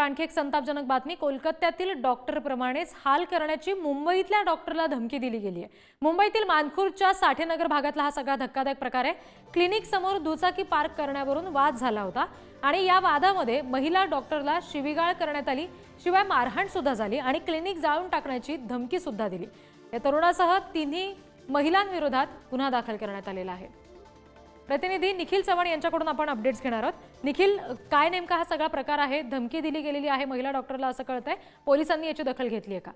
आणखी एक संतापजनक बातमी. कोलकात्यातील डॉक्टरप्रमाणेच हाल करण्याची मुंबईतल्या डॉक्टरला धमकी दिली गेली आहे मुंबईतील मानखुरच्या साठेनगर भागातला हा सगळा धक्कादायक प्रकार आहे. क्लिनिक समोर दुचाकी पार्क करण्यावरून वाद झाला होता आणि या वादामध्ये महिला डॉक्टरला शिवीगाळ करण्यात आली. शिवाय मारहाण सुद्धा झाली आणि क्लिनिक जाळून टाकण्याची धमकी सुद्धा दिली. या तरुणासह तिन्ही महिलांविरोधात गुन्हा दाखल करण्यात आलेला आहे. प्रतिनिधी निखिल चव्हाण यांच्याकडून आपण अपडेट्स घेणार आहोत. निखिल काय नेमका हा सगळा प्रकार आहे? धमकी दिली गेलेली आहे महिला डॉक्टरला असं कळतंय. पोलिसांनी याची दखल घेतली आहे का?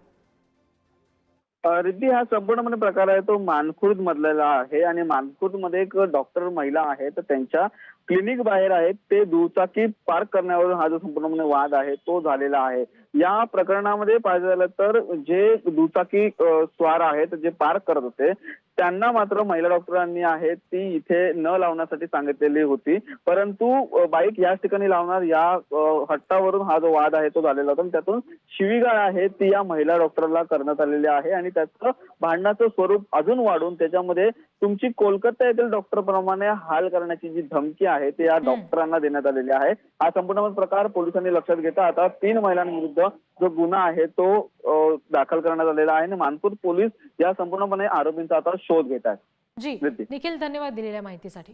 रिद्धी हा संपूर्णपणे प्रकार आहे. तो मानखुर्द मधलेला आहे आणि मानखुर्दमध्ये एक डॉक्टर महिला आहे. तर त्यांच्या क्लिनिक बाहेर आहेत ते दुचाकी पार्क करण्यावरून हा जो संपूर्णपणे वाद आहे तो झालेला आहे. या प्रकरणामध्ये पाहिजे झालं तर जे दुचाकी स्वार आहेत जे पार्क करत होते त्यांना मात्र महिला डॉक्टरांनी आहे ती इथे न लावण्यासाठी सांगितलेली होती. परंतु बाईक याच ठिकाणी लावणार या हट्टावरून हा जो वाद आहे तो झालेला होता. आणि त्यातून शिवीगाळ आहे ती या महिला डॉक्टरला करण्यात आलेली आहे. आणि त्याचं भांडणाचं स्वरूप अजून वाढून त्याच्यामध्ये तुमची कोलकाता येथील डॉक्टर प्रमाणे हाल करण्याची जी धमकी आहे ती या डॉक्टरांना देण्यात आलेली आहे. हा संपूर्ण प्रकार पोलिसांनी लक्षात घेता आता तीन महिलांविरुद्ध जो गुन्हा आहे तो दाखल करण्यात आलेला आहे. आणि मानपूर पोलीस या संपूर्णपणे आरोपींचा आता शोध घेत आहेत. जी. निखिल धन्यवाद दिलेल्या माहितीसाठी.